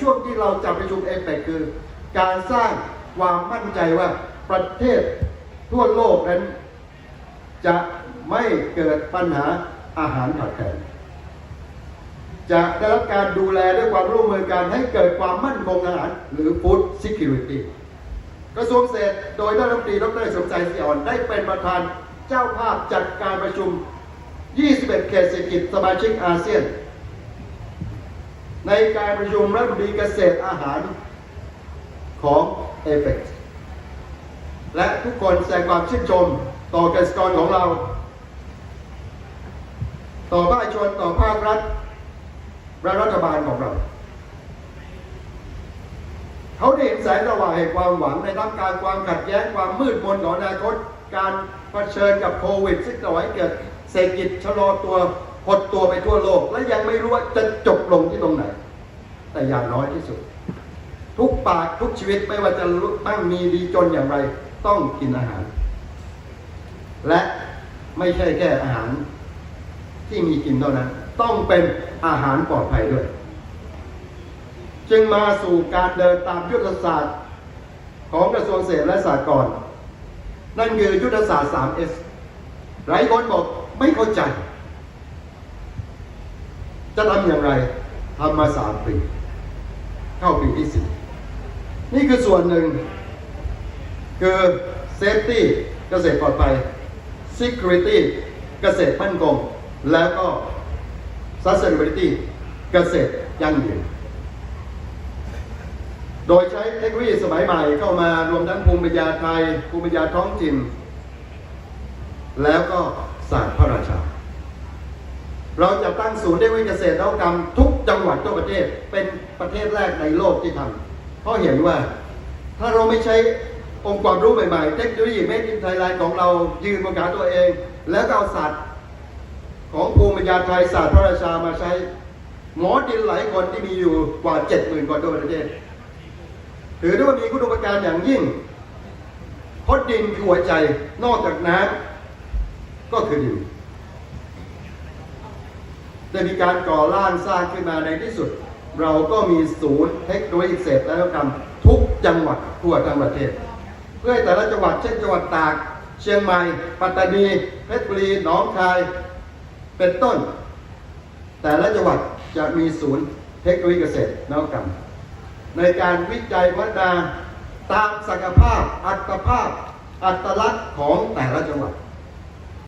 ช่วงที่เราจัดประชุมเอเปกคือ การสร้างความมั่นใจว่าประเทศทั่วโลกนั้น จะไม่เกิดปัญหาอาหารขาดแคลนจะได้รับการดูแลด้วยความร่วมมือกันให้เกิดความมั่นคงอาหารหรือ Food Security กระทรวงเกษตรโดยท่านรัฐมนตรีดรสมใจศรีอ่อนได้เป็นประธานเจ้าภาพจัดการประชุม 21 เขตเศรษฐกิจสมาชิกอาเซียน ในการประชุมรัฐมนตรีเกษตรอาหารของเอเปกและทุกคนแสดงความชื่นชมต่อเกษตรกรของเรา ต่อภาคเอกชนต่อภาครัฐและรัฐบาลของเรา เขาได้เห็นแสงสว่างแห่งความหวังในท่ามกลางความขัดแย้งความมืดมนของอนาคตการเผชิญกับโควิดซึ่งก่อให้เกิดเศรษฐกิจชะลอตัวหดตัวไปทั่วโลก และยังไม่รู้ว่าจะจบลงที่ตรงไหน แต่อย่างน้อยที่สุด ทุกปากทุกชีวิตไม่ว่าจะตั้งมีดีจนอย่างไร ต้องกินอาหาร และไม่ใช่แค่อาหารที่มีกินเท่านั้น ต้องเป็นอาหารปลอดภัยด้วย จึงมาสู่การเดินตามยุทธศาสตร์ของกระทรวงเกษตรและสหกรณ์นั่นคือยุทธศาสตร์ 3S หลายคนบอกไม่เข้าใจ จะทำอย่างไรทำมาสามปี เข้าปีที่สี่นี่คือส่วนหนึ่ง คือเซฟตี้เกษตรปลอดภัย security เกษตรมั่นคง แล้วก็ sustainability เกษตรยั่งยืน โดยใช้เทคโนโลยีสมัยใหม่เข้ามารวมทั้งภูมิปัญญาไทย ภูมิปัญญาท้องถิ่น แล้วก็ศาสตร์พระราชา เราจะตั้งศูนย์เทคโนโลเกษตรนวัตกรรมทุก จังหวัดทั่วประเทศเป็นประเทศแรกในโลกที่ทำเพราะเห็นว่าถ้าเราไม่ใช้องค์ความรู้ใหม่ๆ เทคโนโลยีเมดินไทยแลน์ของเรายืนบนขาตัวเอง แล้วก็เอาศาสตร์ของภูมิปัญญาไทยศาสตร์พระราชามาใช้ หมอดินหลายคนที่มีอยู่กว่าเจ็ดหมื่นคนทั่วประเทศถือได้ว่ามีคุณูปการอย่างยิ่งเพราะดินคือหัวใจนอกจากน้ำก็คือดิน ได้มีการก่อร่างสร้างขึ้นมาในที่สุด เราก็มีศูนย์เทคโนโลยีเกษตรและนวัตกรรม ทุกจังหวัดทั่วทั้งประเทศ เพื่อแต่ละจังหวัดเช่นจังหวัดตาก เชียงใหม่ ปัตตานีเพชรบุรีหนองคาย เป็นต้น แต่ละจังหวัดจะมีศูนย์เทคโนโลยีเกษตรนวัตกรรม ในการวิจัยพัฒนาตามศักยภาพ อัตภาพ อัตลักษณ์ของแต่ละจังหวัด